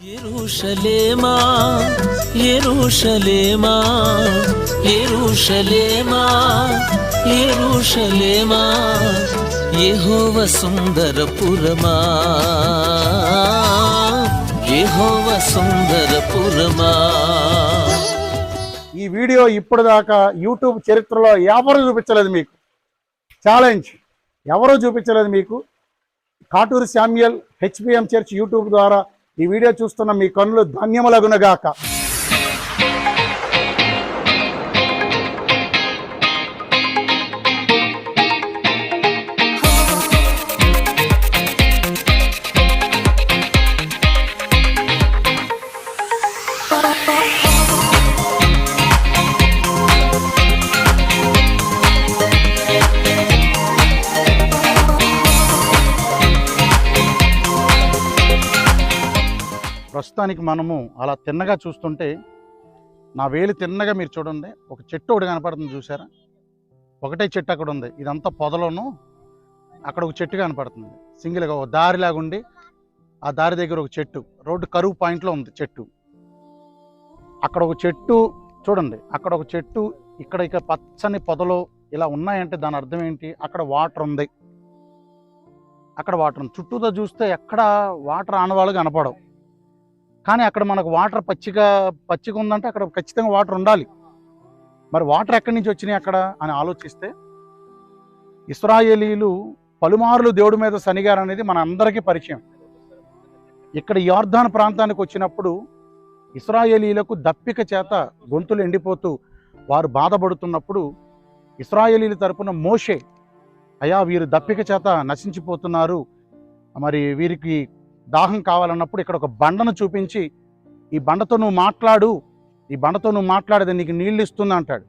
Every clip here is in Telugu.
ఎరుషలేమా ఎరుషలేమా ఎరుషలేమా ఎరుషలేమా యెహోవ సుందరపురమా యెహోవ సుందరపురమా. ఈ వీడియో ఇప్పుడు దాకా యూట్యూబ్ చరిత్రలో ఎవరు చూపించలేదు మీకు? ఛాలెంజ్. ఎవరూ చూపించలేదు మీకు? Katuru Samuel HPM church YouTube ద్వారా ఈ వీడియో చూస్తున్న మీ కన్నులు ధాన్యములగునగాక. ప్రస్తుతానికి మనము అలా తిన్నగా చూస్తుంటే నా వేలు తిన్నగా మీరు చూడండి ఒక చెట్టు ఒకటి కనపడుతుంది చూసారా ఒకటే చెట్టు అక్కడ ఉంది. ఇదంతా పొదలోను అక్కడ ఒక చెట్టు కనపడుతుంది. సింగిల్గా ఒక దారిలాగా ఉండి ఆ దారి దగ్గర ఒక చెట్టు రోడ్డు కరువు పాయింట్లో ఉంది చెట్టు. అక్కడ ఒక చెట్టు చూడండి అక్కడ ఒక చెట్టు ఇక్కడ ఇక పచ్చని పొదలు ఇలా ఉన్నాయంటే దాని అర్థం ఏంటి? అక్కడ వాటర్ ఉంది. అక్కడ వాటర్ ఉంది. చుట్టూతో చూస్తే ఎక్కడ వాటర్ ఆనవాళ్ళు కనపడవు. కానీ అక్కడ మనకు వాటర్ పచ్చిగా పచ్చిగా ఉందంటే అక్కడ ఖచ్చితంగా వాటర్ ఉండాలి. మరి వాటర్ ఎక్కడి నుంచి వచ్చినాయి అక్కడ అని ఆలోచిస్తే ఇస్రాయేలీలు పలుమార్లు దేవుడి మీద శనిగారు అనేది మన అందరికీ పరిచయం. ఇక్కడ యార్ధాన్ ప్రాంతానికి వచ్చినప్పుడు ఇస్రాయేలీలకు దప్పిక చేత గొంతులు ఎండిపోతూ వారు బాధపడుతున్నప్పుడు ఇస్రాయేలీల తరపున మోషే అయా వీరు దప్పిక చేత నశించిపోతున్నారు. మరి వీరికి దాహం కావాలన్నప్పుడు ఇక్కడ ఒక బండను చూపించి ఈ బండతో నువ్వు మాట్లాడు ఈ బండతో నువ్వు మాట్లాడేది నీకు నీళ్ళు ఇస్తుంది అంటాడు.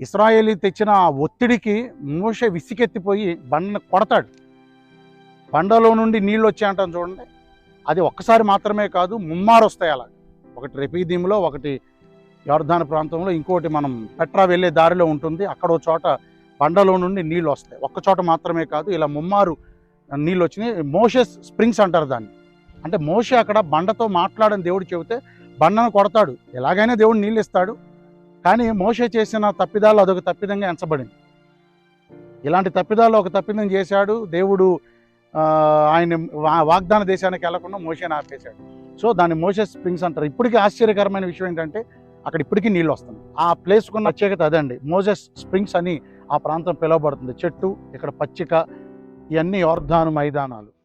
ఇస్రాయేలీ తెచ్చిన ఆ ఒత్తిడికి మోషే విసికెత్తిపోయి బండను కొడతాడు. బండలో నుండి నీళ్ళు వచ్చాయంటాం చూడండి. అది ఒక్కసారి మాత్రమే కాదు ముమ్మారు వస్తాయి అలా ఒకటి రెపీదీంలో ఒకటి యోర్ధాన ప్రాంతంలో ఇంకోటి మనం పెట్రా వెళ్ళే దారిలో ఉంటుంది. అక్కడ చోట బండలో నుండి నీళ్ళు వస్తాయి. ఒక్క చోట మాత్రమే కాదు ఇలా ముమ్మారు నీళ్ళు వచ్చినాయి. మోషెస్ స్ప్రింగ్స్ అంటారు దాన్ని. అంటే మోష అక్కడ బండతో మాట్లాడని దేవుడు చెబితే బండను కొడతాడు. ఎలాగైనా దేవుడు నీళ్ళు ఇస్తాడు. కానీ మోష చేసిన తప్పిదాలు అదొక తప్పిదంగా ఎంచబడింది. ఇలాంటి తప్పిదాలు ఒక తప్పిదం చేశాడు. దేవుడు ఆయన వా- వాగ్దాన దేశానికి వెళ్ళకుండా మోషేని ఆపేశాడు. సో దాన్ని మోషే స్ప్రింగ్స్ అంటారు. ఇప్పటికీ ఆశ్చర్యకరమైన విషయం ఏంటంటే అక్కడ ఇప్పటికీ నీళ్ళు వస్తుంది ఆ ప్లేస్కు కున్న ప్రత్యేకత అదండి. మోజెస్ స్ప్రింగ్స్ అని ఆ ప్రాంతం పిలువబడుతుంది. చెట్టు ఇక్కడ పచ్చిక ఇవన్నీ యోర్ధాను మైదానాలు.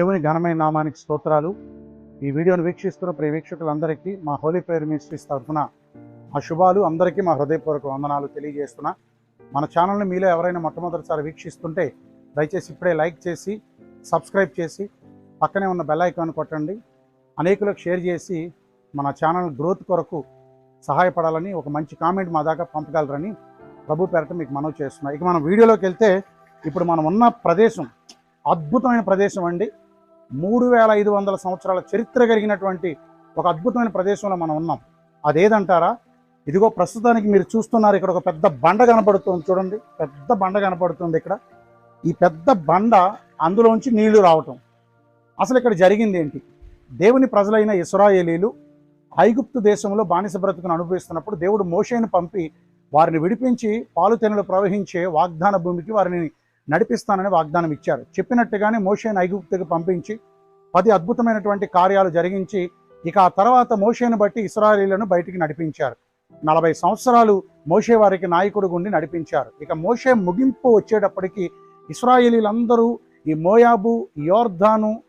దేవుని ఘనమైన నామానికి స్తోత్రాలు. ఈ వీడియోను వీక్షిస్తున్న ప్రియ వీక్షకులందరికీ మా హోలీ ప్రేయర్ మినిస్ట్రీస్ తరఫున మా శుభాలు. అందరికీ మా హృదయపూర్వక వందనాలు తెలియజేస్తున్నా. మన ఛానల్ని మీలో ఎవరైనా మొట్టమొదటిసారి వీక్షిస్తుంటే దయచేసి ఇప్పుడే లైక్ చేసి సబ్స్క్రైబ్ చేసి పక్కనే ఉన్న బెల్ ఐకాన్ కొట్టండి. అనేకులకు షేర్ చేసి మన ఛానల్ గ్రోత్ కొరకు సహాయపడాలని ఒక మంచి కామెంట్ మా దాకా పంపగలరని ప్రభు పేరట మీకు మనవి చేస్తున్నా. ఇక మనం వీడియోలోకి వెళ్తే ఇప్పుడు మనం ఉన్న ప్రదేశం అద్భుతమైన ప్రదేశం అండి. మూడు వేల ఐదు వందల సంవత్సరాల చరిత్ర కలిగినటువంటి ఒక అద్భుతమైన ప్రదేశంలో మనం ఉన్నాం. అదేదంటారా? ఇదిగో ప్రస్తుతానికి మీరు చూస్తున్నారు ఇక్కడ ఒక పెద్ద బండ కనపడుతుంది చూడండి. పెద్ద బండ కనపడుతుంది ఇక్కడ. ఈ పెద్ద బండ అందులోంచి నీళ్ళు రావటం. అసలు ఇక్కడ జరిగింది ఏంటి? దేవుని ప్రజలైన ఇస్రాయేలీలు ఐగుప్తు దేశంలో బానిస బ్రతుకును అనుభవిస్తున్నప్పుడు దేవుడు మోషేను పంపి వారిని విడిపించి పాలు తెనులు ప్రవహించే వాగ్దాన భూమికి వారిని నడిపిస్తానని వాగ్దానం ఇచ్చారు. చెప్పినట్టుగానే మోషేను ఐగుప్తుకు పంపించి పది అద్భుతమైనటువంటి కార్యాలు జరిగించి ఇక ఆ తర్వాత మోషేను బట్టి ఇస్రాయేలీలను బయటికి నడిపించారు. నలభై సంవత్సరాలు మోషే వారికి నాయకుడు గుండి నడిపించారు. ఇక మోషే ముగింపు వచ్చేటప్పటికి ఇస్రాయేలీలందరూ ఈ మోయాబు యోర్ధాను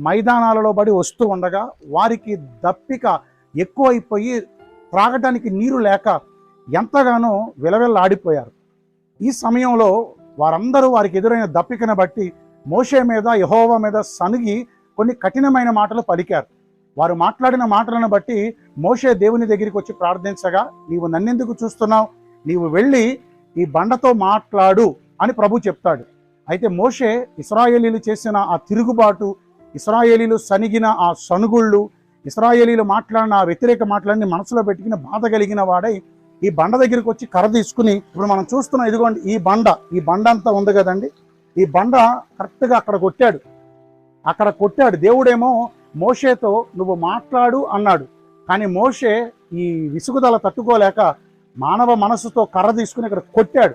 మైదానాలలో బడి వస్తూ ఉండగా వారికి దప్పిక ఎక్కువైపోయి త్రాగటానికి నీరు లేక ఎంతగానో విలవిల్లాడిపోయారు. ఈ సమయంలో వారందరూ వారికి ఎదురైన దప్పికను బట్టి మోషే మీద యహోవ మీద సనిగి కొన్ని కఠినమైన మాటలు పలికారు. వారు మాట్లాడిన మాటలను బట్టి మోషే దేవుని దగ్గరికి వచ్చి ప్రార్థించగా నీవు నన్నెందుకు చూస్తున్నావు? నీవు వెళ్ళి ఈ బండతో మాట్లాడు అని ప్రభు చెప్తాడు. అయితే మోషే ఇస్రాయేలీలు చేసిన ఆ తిరుగుబాటు ఇస్రాయేలీలు సనిగిన ఆ సనుగుళ్ళు ఇస్రాయేలీలు మాట్లాడిన ఆ వ్యతిరేక మాటలన్నీ మనసులో పెట్టుకుని బాధ కలిగిన వాడై ఈ బండ దగ్గరికి వచ్చి కర్ర తీసుకుని ఇప్పుడు మనం చూస్తున్నాం ఇదిగోండి ఈ బండ ఈ బండ అంతా ఉంది కదండి. ఈ బండ కరెక్ట్గా అక్కడ కొట్టాడు. అక్కడ కొట్టాడు. దేవుడేమో మోషేతో నువ్వు మాట్లాడు అన్నాడు. కానీ మోషే ఈ విసుగుదల తట్టుకోలేక మానవ మనసుతో కర్ర తీసుకుని ఇక్కడ కొట్టాడు.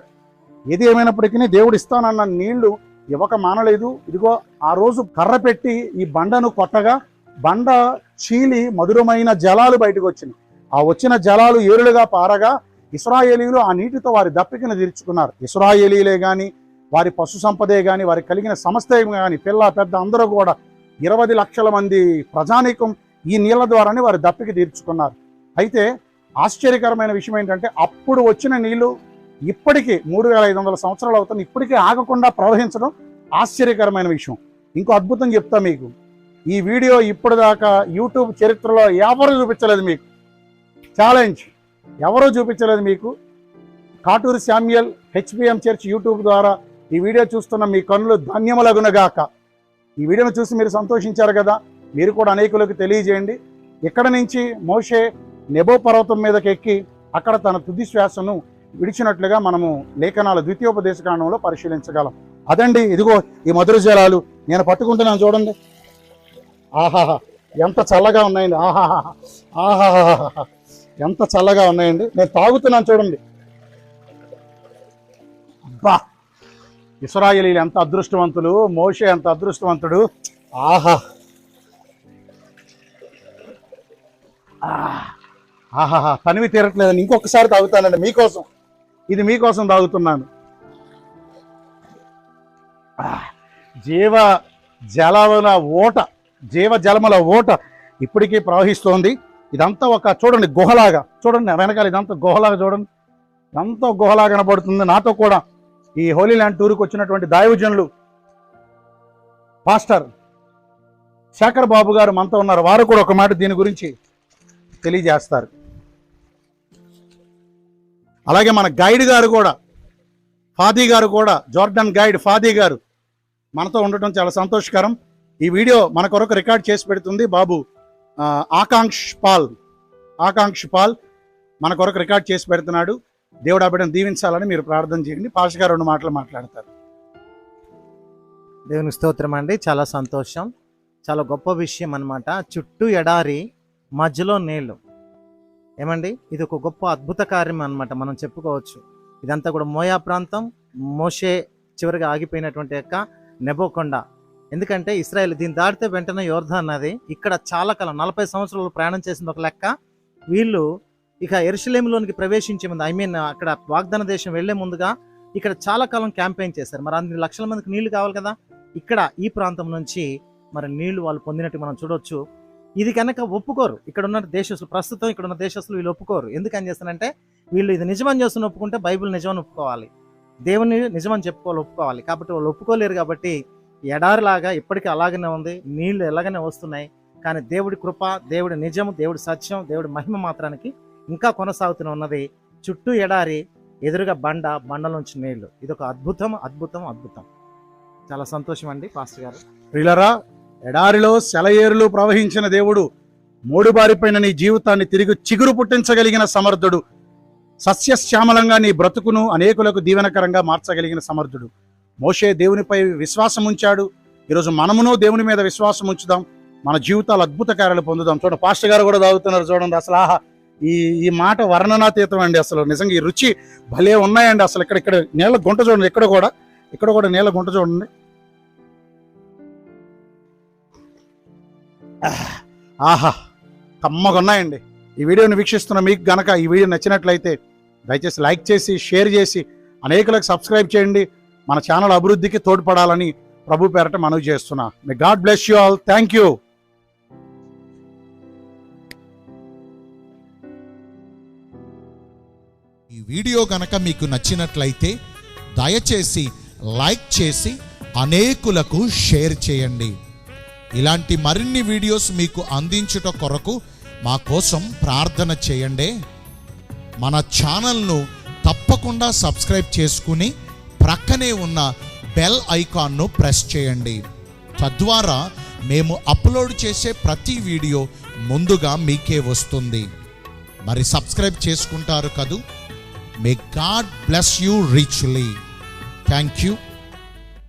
ఏది ఏమైనప్పటికీ దేవుడు ఇస్తానన్న నీళ్ళు ఇవ్వక మానలేదు. ఇదిగో ఆ రోజు కర్ర పెట్టి ఈ బండను కొట్టగా బండ చీలి మధురమైన జలాలు బయటకు వచ్చినాయి. ఆ వచ్చిన జలాలు ఏరులుగా పారగా ఇస్రాయేలీలు ఆ నీటితో వారి దప్పికను తీర్చుకున్నారు. ఇస్రాయేలీలే గాని వారి పశు సంపదే గాని వారికి కలిగిన సమస్త గాని పిల్ల పెద్ద అందరూ కూడా ఇరవై లక్షల మంది ప్రజానీకం ఈ నీళ్ళ ద్వారానే వారి దప్పిక తీర్చుకున్నారు. అయితే ఆశ్చర్యకరమైన విషయం ఏంటంటే అప్పుడు వచ్చిన నీళ్ళు ఇప్పటికీ మూడు వేల ఐదు వందల సంవత్సరాలు అవుతుంది ఇప్పటికీ ఆగకుండా ప్రవహించడం ఆశ్చర్యకరమైన విషయం. ఇంకో అద్భుతం చెప్తా మీకు. ఈ వీడియో ఇప్పటిదాకా యూట్యూబ్ చరిత్రలో ఎవరు చూపించలేదు మీకు. ఛాలెంజ్. ఎవరూ చూపించలేదు మీకు. Katuru Samuel HPM church YouTube ద్వారా ఈ వీడియో చూస్తున్న మీ కన్నులు ధన్యములగునగాక. ఈ వీడియోను చూసి మీరు సంతోషించారు కదా? మీరు కూడా అనేకులకు తెలియజేయండి. ఇక్కడ నుంచి మోషే నెబో పర్వతం మీదకి ఎక్కి అక్కడ తన తుది శ్వాసను విడిచినట్లుగా మనము లేఖనాల ద్వితీయోపదేశకాండంలో పరిశీలించగలం. అదండి ఇదిగో ఈ మధుర జలాలు. నేను పట్టుకుంటున్నాను చూడండి. ఆహాహా ఎంత చల్లగా ఉన్నాయండి. ఆహాహా ఆహాహా ఎంత చల్లగా ఉన్నాయండి? నేను తాగుతున్నాను చూడండి. బా ఇస్రాయలీలు ఎంత అదృష్టవంతులు మోషే ఎంత అదృష్టవంతుడు. ఆహా! ఆహాహా తనివి తీరట్లేదని ఇంకొకసారి తాగుతానండి మీకోసం. ఇది మీకోసం తాగుతున్నాను. జీవ జలముల ఓట జీవ జలముల ఓట ఇప్పటికీ ప్రవహిస్తోంది. ఇదంతా ఒక చూడండి గుహలాగా. చూడండి వెనకాల ఇదంతా గుహలాగా చూడండి. ఇదంతా గుహలాగా కనబడుతుంది. నాతో కూడా ఈ హోలీ ల్యాండ్ టూర్కి వచ్చినటువంటి దైవజనులు పాస్టర్ శేఖర్ బాబు గారు మనతో ఉన్నారు. వారు కూడా ఒక మాట దీని గురించి తెలియజేస్తారు. అలాగే మన గైడ్ గారు కూడా ఫాదీ గారు కూడా జోర్డన్ గైడ్ ఫాదీ గారు మనతో ఉండటం చాలా సంతోషకరం. ఈ వీడియో మన కొరకు రికార్డ్ చేసి పెడుతుంది బాబు. ఆకాంక్ష పాల్. ఆకాంక్ష పాల్ మన కొరకు రికార్డ్ చేసి పెడుతున్నాడు. దేవుడు ఆ దీవించాలని మీరు ప్రార్థన చేయండి. పాష గారు రెండు మాటలు మాట్లాడతారు. దేవునికి స్తోత్రం అండి. చాలా సంతోషం. చాలా గొప్ప విషయం అనమాట చుట్టూ ఎడారి మధ్యలో నీళ్ళు ఏమండి? ఇది ఒక గొప్ప అద్భుత కార్యం అన్నమాట. మనం చెప్పుకోవచ్చు. ఇదంతా కూడా మోయా ప్రాంతం. మోషే చివరిగా ఆగిపోయినటువంటి యొక్క నెబోకొండ. ఎందుకంటే ఇస్రాయల్ దీన్ని దాటితే వెంటనే యోర్ధా అన్నది ఇక్కడ చాలా కాలం నలభై సంవత్సరాలు ప్రయాణం చేసింది ఒక లెక్క. వీళ్ళు ఇక ఎరుషలేంలోనికి ప్రవేశించే ముందు ఐ మీన్ అక్కడ వాగ్దాన దేశం వెళ్ళే ముందుగా ఇక్కడ చాలా కాలం క్యాంపెయిన్ చేశారు. మరి అన్ని లక్షల మందికి నీళ్ళు కావాలి కదా? ఇక్కడ ఈ ప్రాంతం నుంచి మరి నీళ్ళు వాళ్ళు పొందినట్టు మనం చూడొచ్చు. ఇది కనుక ఒప్పుకోరు. ఇక్కడ ఉన్న దేశస్తులు ప్రస్తుతం ఇక్కడ ఉన్న దేశస్తులు వీళ్ళు ఒప్పుకోరు. ఎందుకని చేస్తానంటే వీళ్ళు ఇది నిజమని చేస్తున్న ఒప్పుకుంటే బైబిల్ నిజమని ఒప్పుకోవాలి. దేవుని నిజమని చెప్పుకోవాలి ఒప్పుకోవాలి. కాబట్టి వాళ్ళు ఒప్పుకోలేరు కాబట్టి ఎడారిలాగా ఇప్పటికీ అలాగనే ఉంది. నీళ్ళు ఎలాగనే వస్తున్నాయి. కానీ దేవుడి కృప దేవుడి నిజం దేవుడి సత్యం దేవుడి మహిమ మాత్రానికి ఇంకా కొనసాగుతూనే ఉన్నది. చుట్టూ ఎడారి ఎదురుగా బండ బండలోంచి నీళ్ళు. ఇది ఒక అద్భుతం అద్భుతం అద్భుతం. చాలా సంతోషం అండి పాస్టర్ గారు. ప్రిలరా ఎడారిలో సెలయేరులు ప్రవహించిన దేవుడు మూడుబారిపోయిన నీ జీవితాన్ని తిరిగి చిగురు పుట్టించగలిగిన సమర్థుడు. సస్యశ్యామలంగా నీ బ్రతుకును అనేకులకు దీవెనకరంగా మార్చగలిగిన సమర్థుడు. మోషే దేవునిపై విశ్వాసం ఉంచాడు. ఈరోజు మనమునో దేవుని మీద విశ్వాసం ఉంచుదాం. మన జీవితాలు అద్భుత కార్యాలు పొందుదాం. చూడండి పాస్టర్ గారు కూడా తాగుతున్నారు చూడండి. అసలు ఆహా ఈ ఈ మాట వర్ణనాతీతం అండి అసలు. నిజంగా ఈ రుచి భలే ఉన్నాయండి అసలు. ఇక్కడ ఇక్కడ నీళ్ళ గుంట చూడండి ఇక్కడ కూడా ఇక్కడ కూడా నీళ్ళ గుంట చూడండి. ఆహా కమ్మగా ఉన్నాయండి. ఈ వీడియోని వీక్షిస్తున్న మీకు గనక ఈ వీడియో నచ్చినట్లయితే దయచేసి లైక్ చేసి షేర్ చేసి అనేకులకు సబ్స్క్రైబ్ చేయండి. మన ఛానల్ అభివృద్ధికి తోడ్పడాలని ప్రభు పేరట మనవి చేస్తున్నా. May God bless you all thank you ఈ వీడియో కనుక మీకు నచ్చినట్లయితే దయచేసి లైక్ చేసి అనేకులకు షేర్ చేయండి. ఇలాంటి మరిన్ని వీడియోస్ మీకు అందించుట కొరకు మా కోసం ప్రార్థన చేయండి. మన ఛానల్ను తప్పకుండా సబ్స్క్రైబ్ చేసుకుని ప్రక్కనే ఉన్న బెల్ ఐకాన్ను ప్రెస్ చేయండి. తద్వారా మేము అప్లోడ్ చేసే ప్రతి వీడియో ముందుగా మీకే వస్తుంది. మరి సబ్స్క్రైబ్ చేసుకుంటారు కదూ? May God bless you richly thank you